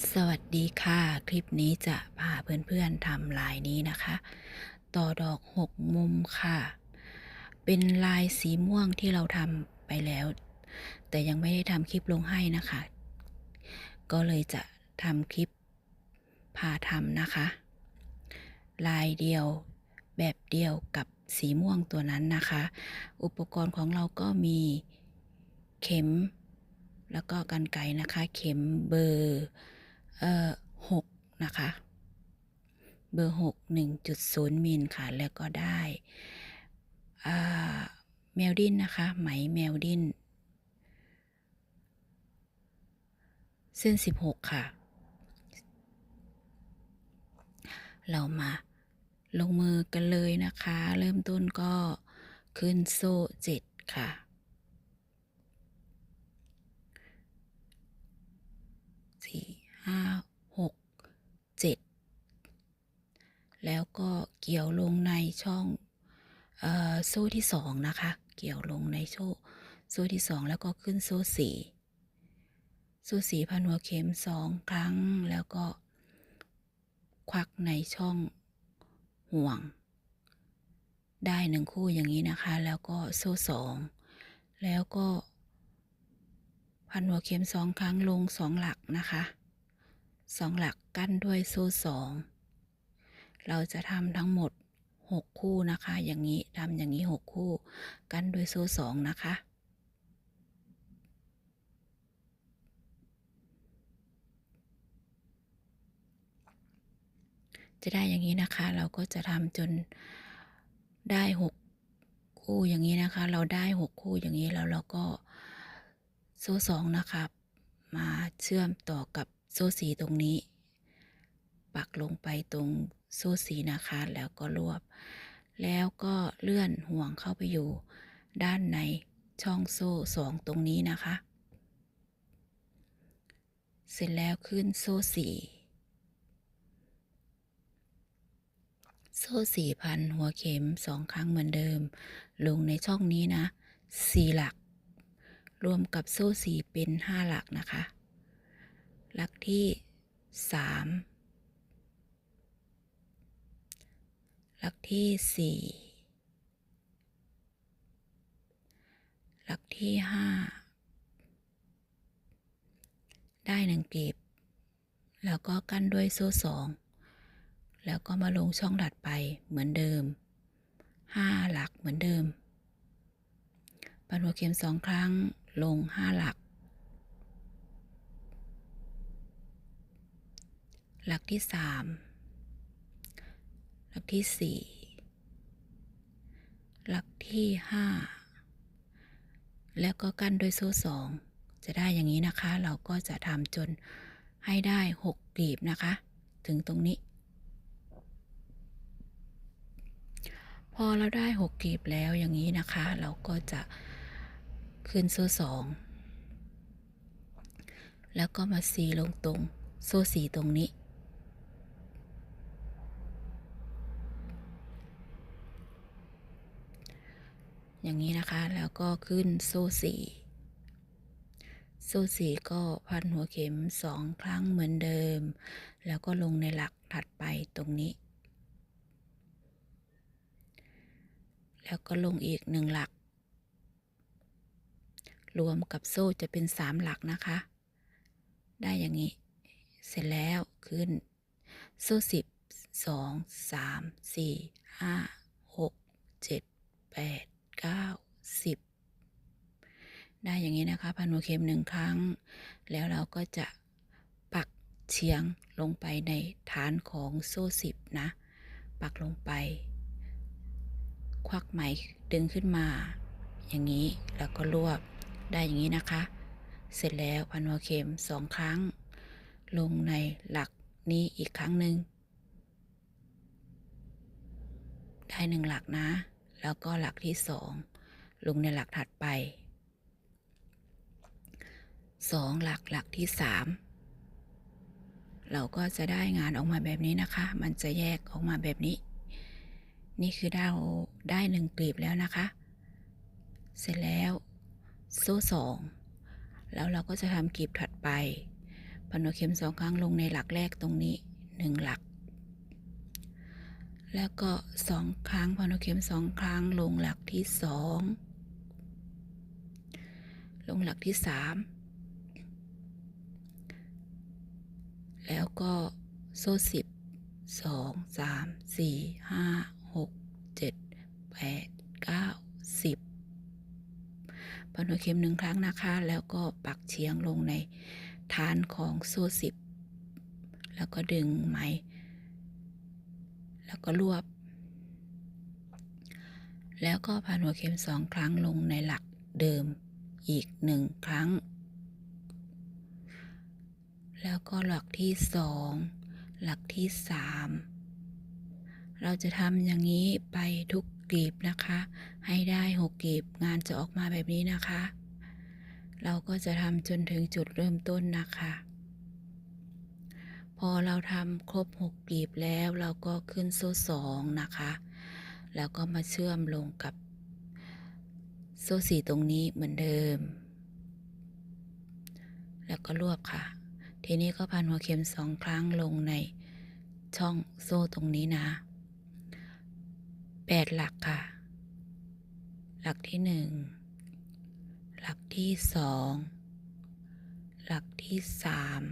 สวัสดีค่ะ คลิปนี้จะพาเพื่อนๆทำลายนี้นะคะ ต่อดอกหกมุมค่ะ เป็นลายสีม่วงที่เราทำไปแล้ว แต่ยังไม่ได้ทำคลิปลงให้นะคะ ก็เลยจะทำคลิปพาทำนะคะ ลายเดียวแบบเดียวกับสีม่วงตัวนั้นนะคะ อุปกรณ์ของเราก็มีเข็ม แล้วก็กันไกนะคะ เข็มเบอร์ เอ่อหกนะคะ เบอร์หกหนึ่งจุดศูนย์มิลค่ะ แล้วก็ได้อ่าแมวดินนะคะ ไหมแมวดินเส้นสิบหกค่ะ เรามาลงมือกันเลยนะคะ เริ่มต้นก็ขึ้นโซ่เจ็ดค่ะ สี่ห้าหกเจ็ดแล้ว ก็เกี่ยวลงในช่องอโซ่ที่สองนะคะ เกี่ยวลงในโซ่โซ่ที่สองแล้วก็ขึ้นโซ่สี่โซ่สี่พันหัวเข็มสองครั้งแล้วก็ ควักในช่องห่วง ได้หนึ่งคู่อย่างนี้นะคะ แล้วก็โซ่สองแล้วก็ พันหัวเข็มสองครั้งลงสองหลักนะคะสองหลักกั้นด้วยโซ่สอง เราจะทำทั้งหมดหกคู่นะคะ อย่างนี้ทำอย่างนี้หกคู่ กันด้วยโซ่สองนะคะ จะได้อย่างนี้นะคะ เราก็จะทำจนได้หกคู่อย่างนี้นะคะ เราได้หกคู่อย่างนี้แล้วเราก็โซ่สองนะครับมาเชื่อมต่อกับโซ่สีตรงนี้ ปักลงไปตรง ซ่สีนะคะแล้วก็รวบ แล้วก็เลื่อนห่วงเข้าไปอยู่ ด้านในช่องโซ่สองตรงนี้นะคะ เสร็จแล้วขึ้นโซ่สี่โซ่สี่พันหัวเข็มสองครั้งเหมือนเดิม ลงในช่องนี้นะสี่หลัก รวมกับโซ่สี่เป็นห้าหลักนะคะ หลักที่สาม หลักที่สี่หลักที่ห้าได้หนึ่งกลีบ แล้วก็กั้นด้วยโซ่สองแล้วก็มาลงช่องถัดไปเหมือนเดิมห้าหลักเหมือนเดิมปันหัวเข็มสองครั้งลงห้าหลัก หลักที่สาม หลักที่สี่หลักที่ห้าแล้วก็กั้นด้วยโซ่สองจะได้อย่างนี้นะคะ เราก็จะทำจนให้ได้หกกลีบนะคะ ถึงตรงนี้ พอเราได้หกกลีบแล้วอย่างนี้นะคะ เราก็จะขึ้นโซ่สองแล้วก็มาซีลงตรงโซ่สีตรงนี้ อย่างนี้นะคะ แล้วก็ขึ้นโซ่สี่โซ่สี่ก็พันหัวเข็มสองครั้งเหมือนเดิม แล้วก็ลงในหลักถัดไปตรงนี้ แล้วก็ลงอีกหนึ่งหลัก รวมกับโซ่จะเป็นสามหลักนะคะ ได้อย่างนี้ เสร็จแล้วขึ้น โซ่สิบสองสามสี่ห้าหกเจ็ดแปด เก้าสิบได้อย่างนี้นะคะ พันหัวเข็มหนึ่งครั้ง แล้วเราก็จะปักเฉียงลงไปในฐานของโซ่สิบนะ ปักลงไป ควักไหมดึงขึ้นมา อย่างนี้แล้วก็รวบได้อย่างนี้นะคะ เสร็จแล้วพันหัวเข็มสองครั้ง ลงในหลักนี้อีกครั้งหนึ่งได้หนึ่งหลักนะ แล้วก็หลักที่สองลงในหลักถัดไปสองหลักหลักที่สามเราก็จะได้งานออกมาแบบนี้นะคะ มันจะแยกออกมาแบบนี้ นี่คือเราได้หนึ่งกลีบแล้วนะคะ เสร็จแล้วโซ่สองแล้วเราก็จะทำกลีบถัดไปพันหัวเข็มสองครั้งลงในหลักแรกตรงนี้หนึ่งหลัก แล้วก็สองครั้งพันหัวเข็มสองครั้งลงหลักที่สองลงหลักที่สามแล้วก็โซ่สิบสองสามสี่ห้าหกเจ็ดแปดเก้าสิบพันหัวเข็มหนึ่งครั้งนะคะ แล้วก็ปักเฉียงลงในฐานของโซ่สิบแล้วก็ดึงไหม แล้วก็รวบ แล้วก็ผ่านหัวเข็มสองครั้งลงในหลักเดิมอีกหนึ่งครั้ง แล้วก็หลักที่สองหลักที่สามเราจะทำอย่างนี้ไปทุกกลีบนะคะ ให้ได้หกกลีบงานจะออกมาแบบนี้นะคะ เราก็จะทำจนถึงจุดเริ่มต้นนะคะ อเราทำครบหกกลีบแล้วเราก็ขึ้นโซ่สองนะคะ แล้วก็มาเชื่อมลงกับโซ่สี่ตรงนี้เหมือนเดิม แล้วก็รวบค่ะ ทีนี้ก็พันหัวเข็มสองครั้งลงในช่องโซ่ตรงนี้นะแปดหลักค่ะ หลักที่หนึ่งหลักที่สองหลักที่สาม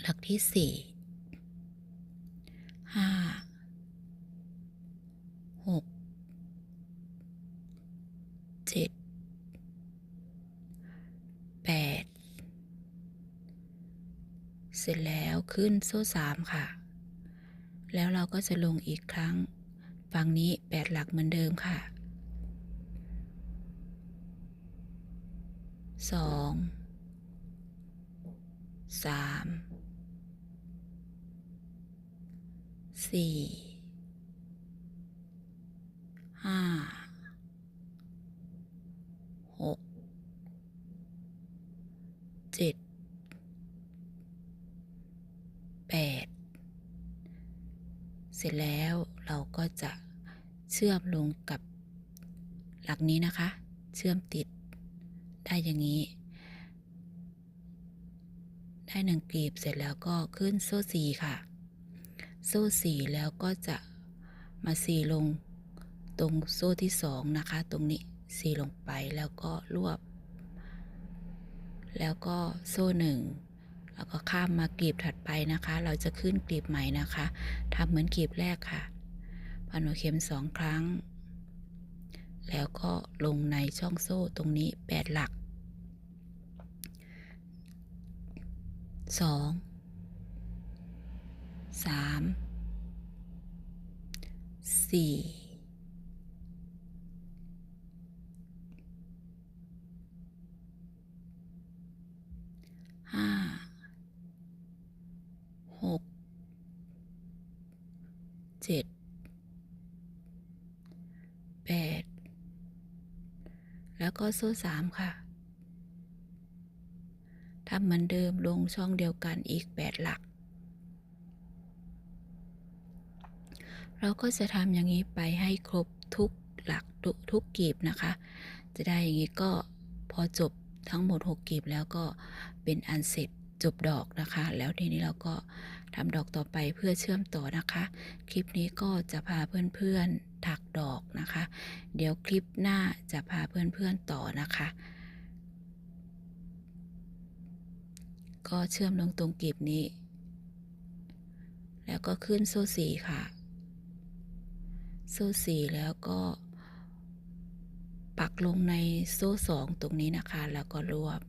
หลักที่สี่ห้าหกเจ็ดแปดเสร็จแล้วขึ้นโซ่สามค่ะ แล้วเราก็จะลงอีกครั้ง ฝั่งนี้แปดหลักเหมือนเดิมค่ะสองสาม สี่ห้าหกเจ็ดแปดเสร็จแล้วเราก็จะเชื่อมลงกับหลักนี้นะคะ เชื่อมติดได้อย่างนี้ ได้หนึ่งกลีบเสร็จแล้วก็ขึ้นโซ่สีค่ะ โซ่สีแล้วก็จะมาสีลงตรงโซ่ที่สองนะคะ ตรงนี้สีลงไปแล้วก็รวบ แล้วก็โซ่หนึ่งแล้วก็ข้ามมากลีบถัดไปนะคะ เราจะขึ้นกลีบใหม่นะคะทำเหมือนกลีบแรกค่ะพันหัวเข็มสองครั้ง แล้วก็ลงในช่องโซ่ตรงนี้แปดหลักสอง สามสี่ห้าหกเจ็ดแปดแล้วก็โซ่สามค่ะทำเหมือนเดิมลงช่องเดียวกันอีกแปดหลัก เราก็จะทำอย่างนี้ไปให้ครบทุกหลักทุกทุกกีบนะคะ จะได้อย่างนี้ก็พอจบทั้งหมด 6 กีบแล้วก็เป็นอันเสร็จจบดอกนะคะ แล้วทีนี้เราก็ทำดอกต่อไปเพื่อเชื่อมต่อนะคะ คลิปนี้ก็จะพาเพื่อนๆถักดอกนะคะ เดี๋ยวคลิปหน้าจะพาเพื่อนๆต่อนะคะ ก็เชื่อมลงตรงกีบนี้ แล้วก็ขึ้นโซ่สีค่ะ โซ่สี่แล้วก็ ปักลงในโซ่สองตรงนี้นะคะ แล้วก็รวบ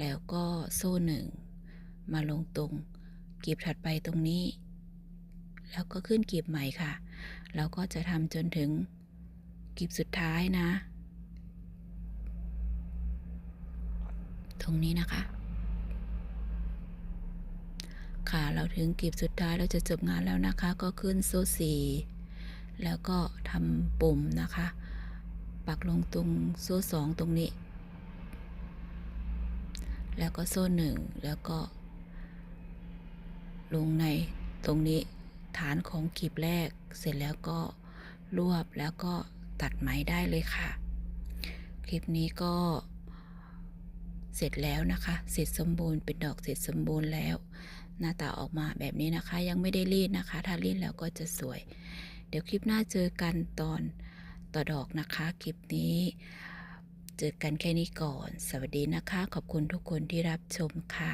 แล้วก็โซ่หนึ่งมาลงตรงกีบถัดไปตรงนี้ แล้วก็ขึ้นกีบใหม่ค่ะเราก็จะทำจนถึงกีบสุดท้ายนะ ตรงนี้นะคะ ค่ะ เราถึงกลีบสุดท้ายเราจะจบงานแล้วนะคะ ก็ขึ้นโซ่สี่แล้วก็ทำปุ่มนะคะ ปักลงตรงโซ่สองตรงนี้ แล้วก็โซ่หนึ่งแล้วก็ ลงในตรงนี้ฐานของกลีบแรก เสร็จแล้วก็รวบแล้วก็ตัดไหมได้เลยค่ะ คลิปนี้ก็เสร็จแล้วนะคะ เสร็จสมบูรณ์เป็นดอกเสร็จสมบูรณ์แล้ว หน้าตาออกมาแบบนี้นะคะ ยังไม่ได้รีดนะคะ ถ้ารีดแล้วก็จะสวย เดี๋ยวคลิปหน้าเจอกันตอนต่อดอกนะคะ คลิปนี้ เจอกันแค่นี้ก่อน สวัสดีนะคะ ขอบคุณทุกคนที่รับชมค่ะ